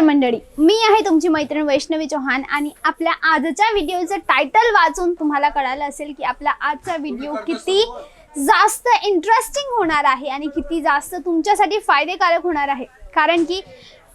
मंडळी. मी आहे तुमची मैत्रीण वैष्णवी चौहान आणि आपल्या आजच्या व्हिडिओचं टायटल वाचून तुम्हाला कळालं असेल की आपला आजचा व्हिडिओ किती जास्त इंटरेस्टिंग होणार आहे आणि किती जास्त तुमच्यासाठी फायदेकारक होणार आहे. कारण की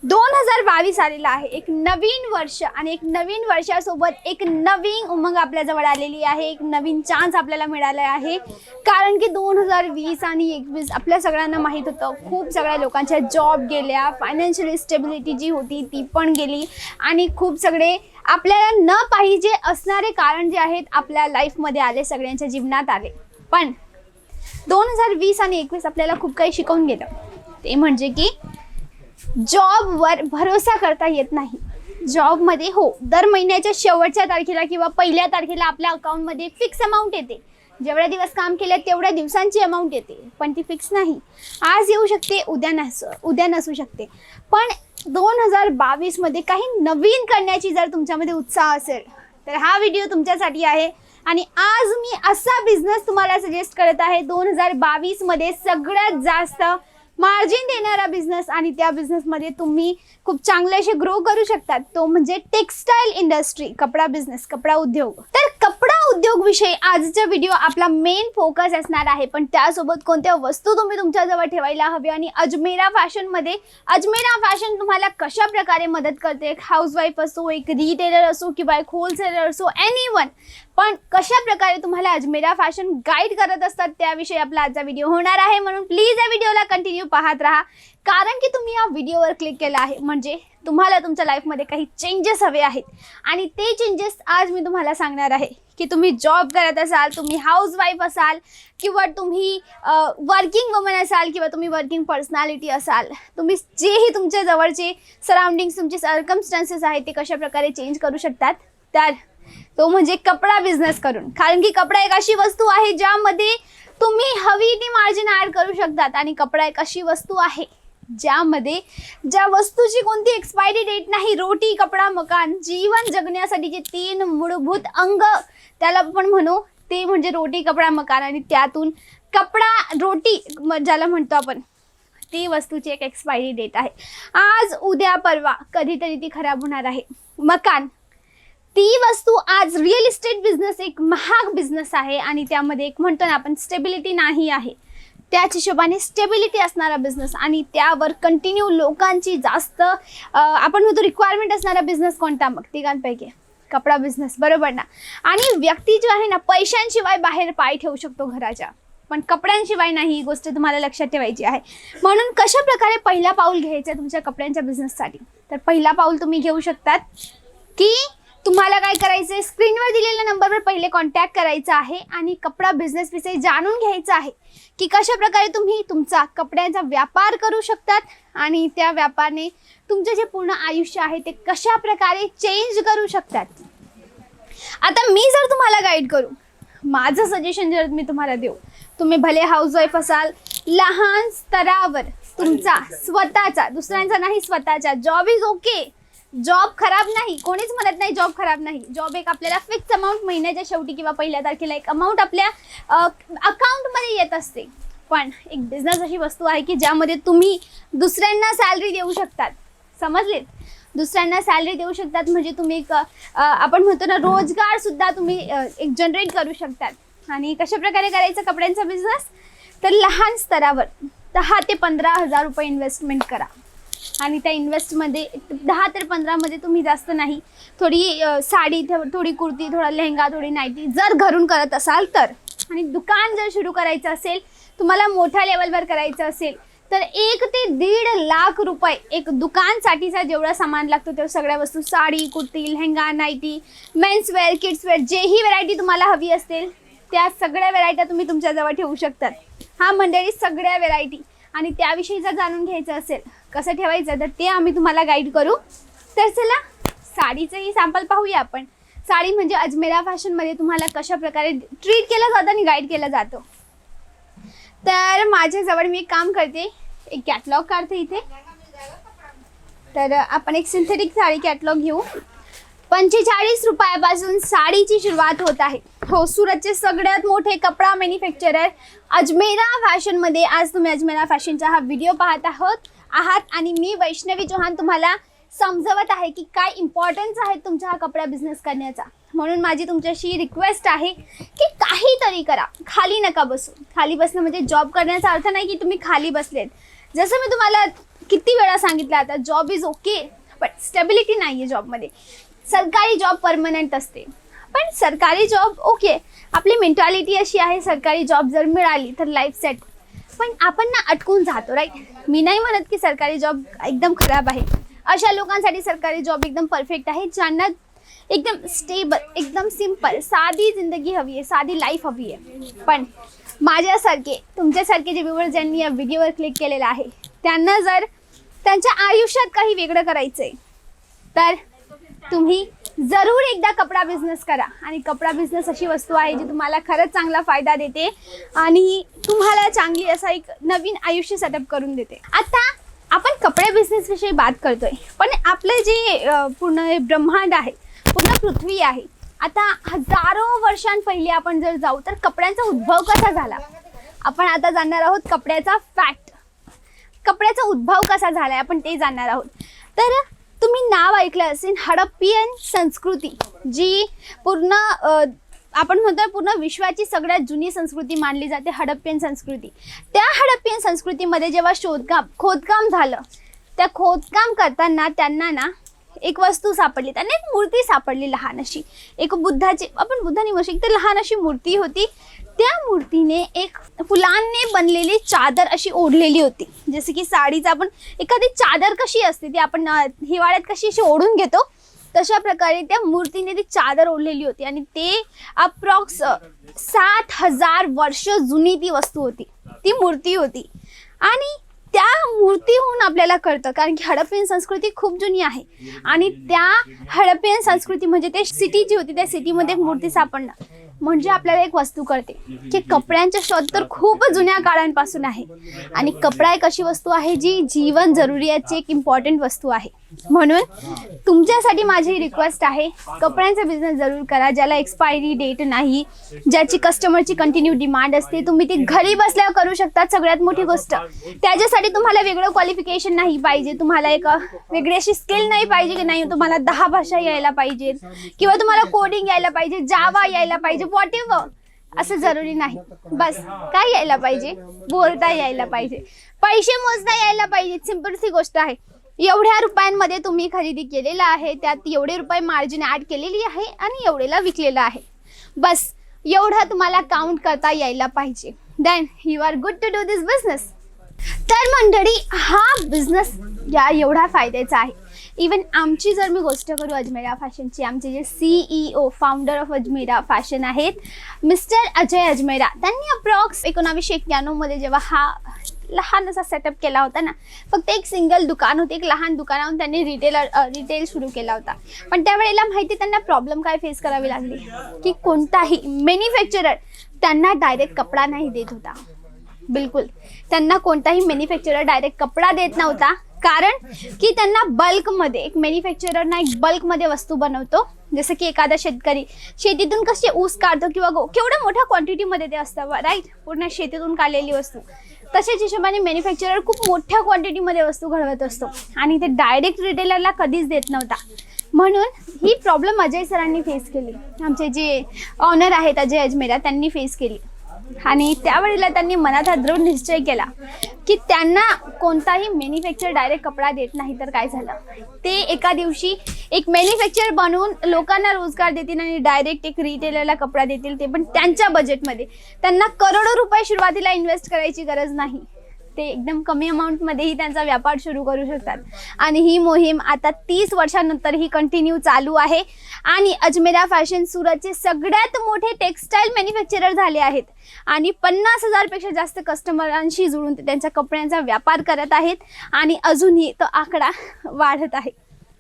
दोन हजार बावीस आलेला आहे. एक नवीन वर्ष आणि एक नवीन वर्षासोबत एक नवीन उमंग आपल्याजवळ आलेली आहे. एक नवीन चान्स आपल्याला मिळाला आहे. कारण की दोन हजार वीस आणि एकवीस आपल्या सगळ्यांना माहीत होतं. खूप सगळ्या लोकांच्या जॉब गेल्या फायनान्शियल स्टेबिलिटी जी होती ती पण गेली आणि खूप सगळे आपल्याला न पाहिजे असणारे कारण जे आहेत आपल्या लाईफमध्ये आले सगळ्यांच्या जीवनात आले. पण दोन हजार वीस आणि एकवीस आपल्याला खूप काही शिकवून गेलं. ते म्हणजे की जॉबवर भरोसा करता येत नाही. जॉबमध्ये हो दर महिन्याच्या शेवटच्या तारखेला किंवा पहिल्या तारखेला आपल्या अकाउंटमध्ये फिक्स अमाऊंट येते. जेवढ्या दिवस काम केलं तेवढ्या दिवसांची अमाऊंट येते पण ती फिक्स नाही. आज येऊ शकते उद्या नस उद्या नसू शकते. पण दोन हजार बावीसमध्ये काही नवीन करण्याची जर तुमच्यामध्ये उत्साह असेल तर हा व्हिडिओ तुमच्यासाठी आहे. आणि आज मी असा बिझनेस तुम्हाला सजेस्ट करत आहे दोन हजार बावीसमध्ये सगळ्यात जास्त मार्जिन देणारा बिझनेस आणि त्या बिझनेसमध्ये तुम्ही खूप चांगले असे ग्रो करू शकतात. तो म्हणजे टेक्स्टाईल इंडस्ट्री कपडा बिझनेस कपडा उद्योग. तर कपडा उद्योग विषयी आजचा व्हिडिओ आपला मेन फोकस असणार आहे. पण त्यासोबत कोणत्या वस्तू तुम्ही तुमच्याजवळ ठेवायला हवी आणि अजमेरा फॅशनमध्ये अजमेरा फॅशन तुम्हाला कशा प्रकारे मदत करते? एक हाऊसवाईफ असो एक रिटेलर असो किंवा एक होलसेलर असो एनी वन पण कशा प्रकारे तुम्हाला अजमेरा फॅशन गाईड करत असतात त्याविषयी आपला आजचा व्हिडिओ होणार आहे. म्हणून प्लीज या व्हिडिओला कंटिन्यू पाहत राहा. कारण की तुम्ही या व्हिडिओवर क्लिक केला आहे म्हणजे तुम्हाला तुमच्या लाईफमध्ये काही चेंजेस हवे आहेत. आणि ते चेंजेस आज मी तुम्हाला सांगणार आहे की तुम्ही जॉब करत असाल तुम्ही हाऊसवाईफ असाल किंवा तुम्ही वर्किंग वुमन असाल किंवा तुम्ही वर्किंग पर्सनॅलिटी असाल तुम्ही जेही तुमच्या जवळचे सराउंडिंग्स तुमचे सर्कमस्टान्सेस आहेत ते कशा प्रकारे चेंज करू शकतात तर तो म्हणजे कपडा बिझनेस करून. कारण की कपडा एक अशी वस्तू आहे ज्यामध्ये तुम्ही हवी ती मार्जिन ॲड करू शकतात आणि कपडा एक अशी वस्तू आहे ज्यामध्ये ज्या वस्तूची कोणती एक्सपायरी डेट नाही रोटी कपडा मकान जीवन जगण्यासाठी जे तीन मूलभूत अंग त्याला आपण म्हणू ते म्हणजे रोटी कपडा मकान आणि त्यातून कपडा रोटी ज्याला म्हणतो आपण ती वस्तूची एक एक्सपायरी डेट आहे. आज उद्या परवा कधीतरी ती खराब होणार आहे. मकान. ती वस्तू आज रिअल इस्टेट बिझनेस एक महाग बिझनेस आहे आणि त्यामध्ये एक म्हणतो ना आपण स्टेबिलिटी नाही आहे. त्याच हिशोबाने स्टेबिलिटी असणारा बिझनेस आणि त्यावर कंटिन्यू लोकांची जास्त आपण म्हणतो रिक्वायरमेंट असणारा बिझनेस कोणता मग? तिघांपैकी. कपडा बिझनेस बरोबर ना? आणि व्यक्ती जो आहे ना पैशांशिवाय बाहेर पाय ठेवू शकतो घराच्या. पण कपड्यांशिवाय नाही ही गोष्ट तुम्हाला लक्षात ठेवायची आहे. म्हणून कशा प्रकारे पहिला पाऊल घ्यायचं आहे तुमच्या कपड्यांच्या बिझनेससाठी तर पहिला पाऊल तुम्ही घेऊ शकतात की तुम्हाला काय करायचं आहे स्क्रीनवर दिलेल्या नंबरवर पहिले कॉन्टॅक्ट करायचा आहे आणि कपडा बिझनेसविषयी जाणून घ्यायचं आहे की कशा प्रकारे तुम्ही तुमचा कपड्यांचा व्यापार करू शकतात आणि त्या व्यापाराने तुमचं जे पूर्ण आयुष्य आहे ते कशा प्रकारे चेंज करू शकतात. आता मी जर तुम्हाला गाईड करू माझं सजेशन जर मी तुम्हाला देऊ तुम्ही भले हाऊसवाईफ असाल लहान स्तरावर तुमचा स्वतःचा दुसऱ्यांचा नाही स्वतःचा जॉब इज ओके जॉब खराब नाही कोणीच म्हणत नाही जॉब खराब नाही. जॉब एक आपल्याला फिक्स अमाऊंट महिन्याच्या शेवटी किंवा पहिल्या तारखेला एक अमाऊंट आपल्या अकाउंटमध्ये येत असते. पण एक बिझनेस अशी वस्तू आहे की ज्यामध्ये तुम्ही दुसऱ्यांना सॅलरी देऊ शकतात. समजलेत दुसऱ्यांना सॅलरी देऊ शकतात म्हणजे तुम्ही एक आपण म्हणतो ना रोजगार सुद्धा तुम्ही एक जनरेट करू शकतात. आणि कशा प्रकारे करायचं कपड्यांचा बिझनेस तर लहान स्तरावर दहा ते पंधरा हजार रुपये इन्व्हेस्टमेंट करा. आणि त्या इन्व्हेस्टमध्ये दहा ते पंधरामध्ये तुम्ही जास्त नाही. थोडी साडी थोडी कुर्ती थोडा लेहंगा थोडी नाईटी जर घरून करत असाल तर. आणि दुकान जर सुरू करायचं असेल तुम्हाला मोठ्या लेवलवर करायचं असेल तर एक ते दीड लाख रुपये एक दुकानसाठीचा जेवढा सामान लागतो तेव्हा सगळ्या वस्तू sari kurti lehenga nighty menswear kidswear जेही व्हरायटी तुम्हाला हवी असेल त्या सगळ्या व्हरायट्या तुम्ही तुमच्याजवळ ठेवू शकतात. हा मंडळी सगळ्या व्हरायटी आणि त्याविषयी जर जाणून घ्यायचं असेल कसं ठेवायचं तर ते आम्ही तुम्हाला गाईड करू. तर चला साडीचंही सॅम्पल पाहूया आपण. साडी म्हणजे अजमेरा फॅशनमध्ये तुम्हाला कशा प्रकारे ट्रीट केलं जातं आणि गाईड केलं जातं. तर माझ्याजवळ मी एक काम करते. एक कॅटलॉग काढते इथे. तर आपण एक सिंथेटिक साडी कॅटलॉग घेऊ. पंचेचाळीस रुपयापासून साडीची सुरुवात होत आहे. हो सुरतचे सगळ्यात मोठे कपडा मॅन्युफॅक्चरर अजमेरा फॅशनमध्ये आज तुम्ही अजमेरा फॅशनचा हा व्हिडिओ पाहत आहोत. आहात आणि मी वैष्णवी चौहान तुम्हाला समजवत आहे की काय इम्पॉर्टन्स आहे तुमच्या हा कपडा बिझनेस करण्याचा. म्हणून माझी तुमच्याशी रिक्वेस्ट आहे की काहीतरी करा. खाली नका बसू. खाली बसणं म्हणजे जॉब करण्याचा अर्थ नाही की तुम्ही खाली बसलेत. जसं मी तुम्हाला किती वेळा सांगितलं आता job is okay but stability नाही आहे जॉबमध्ये सरकारी जॉब परमनंट असते. पण सरकारी जॉब ओके आपली मेंटॅलिटी अशी आहे सरकारी जॉब जर मिळाली तर लाईफ सेट पण आपण ना अटकून जातो राईट मी नाही म्हणत की सरकारी जॉब एकदम खराब आहे. अशा लोकांसाठी सरकारी जॉब एकदम परफेक्ट आहे ज्यांना एकदम स्टेबल एकदम सिंपल साधी जिंदगी हवी आहे साधी लाईफ हवी आहे. पण माझ्यासारखे तुमच्यासारखे जे व्ह्युअर ज्यांनी या व्हिडिओवर क्लिक केलेलं आहे त्यांना जर त्यांच्या आयुष्यात काही वेगळं करायचं आहे तर तुम्ही जरूर एकदा कपडा बिझनेस करा. आणि कपडा बिझनेस अशी वस्तू आहे जी तुम्हाला खरंच चांगला फायदा देते आणि तुम्हाला चांगली असं एक नवीन आयुष्य सेटअप करून देते. आता आपण कपडे बिझनेस विषयी बात करतोय. पण आपलं जे पूर्ण ब्रह्मांड आहे पूर्ण पृथ्वी आहे आता हजारो वर्षांपहिले आपण जर जाऊ तर कपड्यांचा उद्भव कसा झाला? आपण आता जाणणार आहोत कपड्याचा फॅक्ट कपड्याचा उद्भव कसा झाला आहे आपण ते जाणणार आहोत. तर तुम्ही नाव ऐकलं असेल हडप्पियन संस्कृती जी पूर्ण आपण म्हणतो पूर्ण विश्वाची सगळ्यात जुनी संस्कृती मानली जाते हडप्पियन संस्कृती. त्या हडप्पियन संस्कृतीमध्ये जेव्हा शोधकाम खोदकाम झालं त्या खोदकाम करताना त्यांना ना एक वस्तू सापडली त्यांना एक मूर्ती सापडली लहान अशी. एक बुद्धाची आपण बुद्धाने म्हणू शकतो तर लहान अशी मूर्ती होती त्या मूर्तीने एक फुलांनी बनलेली चादर अशी ओढलेली होती. जसे की साडीचा आपण एखादी चादर कशी असते ती आपण हिवाळ्यात कशी अशी ओढून घेतो तशा प्रकारे त्या मूर्तीने ती चादर ओढलेली होती आणि ते अप्रॉक्स सात हजार वर्ष जुनी ती वस्तू होती. ती मूर्ती होती. आणि त्या मूर्तीहून आपल्याला कळतं कारण की हडप्पियन संस्कृती खूप जुनी आहे. आणि त्या हडप्पियन संस्कृती म्हणजे ते सिटी जी होती त्या सिटीमध्ये मूर्ती सापडणं म्हणजे आपल्याला एक वस्तू कळते की कपड्यांचा शोध तर खूप जुन्या काळांपासून आहे. आणि कपडा एक अशी वस्तू आहे जी जीवन जरुरीयाची एक इम्पॉर्टंट वस्तू आहे. म्हणून तुमच्यासाठी माझी रिक्वेस्ट आहे कपड्यांचा बिझनेस जरूर करा ज्याला एक्सपायरी डेट नाही ज्याची कस्टमरची कंटिन्यू डिमांड असते तुम्ही ती घरी बसल्यावर करू शकता सगळ्यात मोठी गोष्ट. त्याच्यासाठी तुम्हाला वेगळं क्वालिफिकेशन नाही पाहिजे तुम्हाला एक वेगळी अशी स्किल नाही पाहिजे की नाही तुम्हाला दहा भाषा यायला पाहिजेत किंवा तुम्हाला कोडिंग यायला पाहिजे जावा यायला पाहिजे वॉट असं जरुरी नाही. बस काय यायला पाहिजे? बोलता यायला पाहिजे. पैसे मोजता यायला पाहिजे. सिंपल सी गोष्ट आहे. एवढ्या रुपयांमध्ये तुम्ही खरेदी केलेला आहे त्यात एवढे रुपये मार्जिन ऍड केलेली आहे आणि एवढेला विकलेला आहे. बस एवढा तुम्हाला काउंट करता यायला पाहिजे. Then you are good to do this business तर मंडळी हा बिझनेस या एवढा फायद्याचा आहे. इवन आमची जर मी गोष्ट करू अजमेरा फॅशनची आमचे जे CEO founder of Ajmera fashion आहेत मिस्टर अजय अजमेरा त्यांनी अप्रॉक्स एकोणावीसशे एक्क्याण्णवमध्ये जेव्हा हा लहान असा सेटअप केला होता ना फक्त एक सिंगल दुकान होते एक लहान दुकानाहून त्यांनी रिटेलर रिटेल सुरू केला होता. पण त्यावेळेला माहिती त्यांना प्रॉब्लेम काय फेस करावी लागली? की कोणताही मॅन्युफॅक्चरर त्यांना डायरेक्ट कपडा नाही देत होता. बिलकुल. त्यांना कोणताही मॅन्युफॅक्चरर डायरेक्ट कपडा देत नव्हता. कारण की त्यांना बल्कमध्ये एक मॅन्युफॅक्चरर ना एक बल्कमध्ये वस्तू बनवतो. जसं की एखादा शेतकरी शेतीतून कसे ऊस काढतो किंवा गो केवढ्या मोठ्या क्वांटिटीमध्ये ते असतं राईट पूर्ण शेतीतून काढलेली वस्तू. तशाच हिशोबाने मॅन्युफॅक्चरर खूप मोठ्या क्वांटिटीमध्ये वस्तू घडवत असतो. आणि ते डायरेक्ट रिटेलरला कधीच देत नव्हता. म्हणून ही प्रॉब्लेम अजय सरांनी फेस केली. आमचे जे ऑनर आहेत अजय अजमेरा त्यांनी फेस केली. आणि त्यावेळेला त्यांनी मनात हा दृढ निश्चय केला की त्यांना कोणताही मॅन्युफॅक्चर डायरेक्ट कपडा देत नाही तर काय झालं? ते एका दिवशी एक मॅन्युफॅक्चर बनवून लोकांना रोजगार देतील आणि डायरेक्ट एक रिटेलरला कपडा देतील ते पण त्यांच्या बजेटमध्ये त्यांना करोडो रुपये सुरुवातीला इन्व्हेस्ट करायची गरज नाही. ते एकदम कमी अमाऊंटमध्येही त्यांचा व्यापार सुरू करू शकतात. आणि ही मोहीम आता तीस वर्षानंतर ही कंटिन्यू चालू आहे. आणि अजमेरा फॅशन सुरतचे सगळ्यात मोठे टेक्स्टाईल मॅन्युफॅक्चरर झाले आहेत. आणि पन्नास हजारपेक्षा जास्त कस्टमरांशी जुळून ते त्यांच्या कपड्यांचा व्यापार करत आहेत. आणि अजूनही तो आकडा वाढत आहे.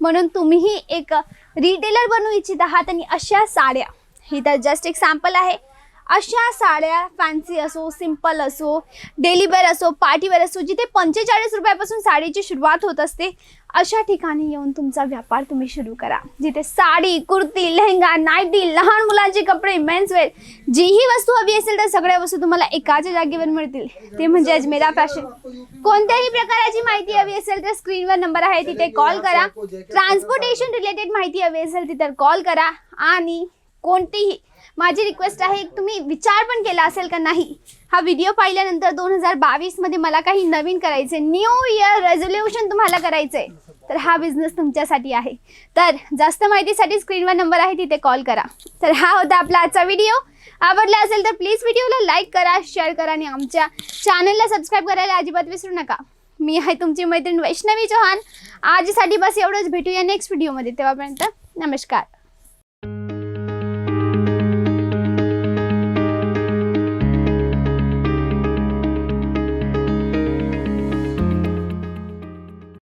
म्हणून तुम्हीही एक रिटेलर बनू इच्छित आहात आणि अशा साड्या. ही तर जस्ट एक सॅम्पल आहे. अशा साड्या फॅन्सी असो सिंपल असो डेलीवेअर असो पार्टीवेअर असो जिथे पंचेचाळीस रुपयापासून साडीची सुरुवात होत असते अशा ठिकाणी येऊन तुमचा व्यापार तुम्ही सुरू करा. जिथे साडी कुर्ती लेहंगा नायटी लहान मुलांचे कपडे मेन्सवेअर जीही वस्तू हवी असेल तर सगळ्या वस्तू तुम्हाला एकाच जागेवर मिळतील. ते म्हणजे अजमेरा फॅशन कोणत्याही प्रकाराची माहिती हवी असेल तर स्क्रीनवर नंबर आहे तिथे कॉल करा. ट्रान्सपोर्टेशन रिलेटेड माहिती हवी असेल तिथे कॉल करा. आणि कोणतीही माझी रिक्वेस्ट आहे तुम्ही विचार पण केला असेल का नाही? हा व्हिडिओ पाहिल्यानंतर दोन हजार बावीसमध्ये मला काही नवीन करायचे न्यू इयर रेझोल्युशन तुम्हाला करायचंय. तर हा बिझनेस तुमच्यासाठी आहे. तर जास्त माहितीसाठी स्क्रीनवर नंबर आहे तिथे कॉल करा. तर हा होता आपला आजचा व्हिडिओ आवडला असेल तर प्लीज व्हिडिओला लाईक करा शेअर करा आणि आमच्या चॅनलला सबस्क्राईब करायला अजिबात विसरू नका. मी आहे तुमची मैत्रीण वैष्णवी चौहान. आजसाठी बस एवढंच. भेटूया नेक्स्ट व्हिडिओमध्ये तेव्हापर्यंत नमस्कार.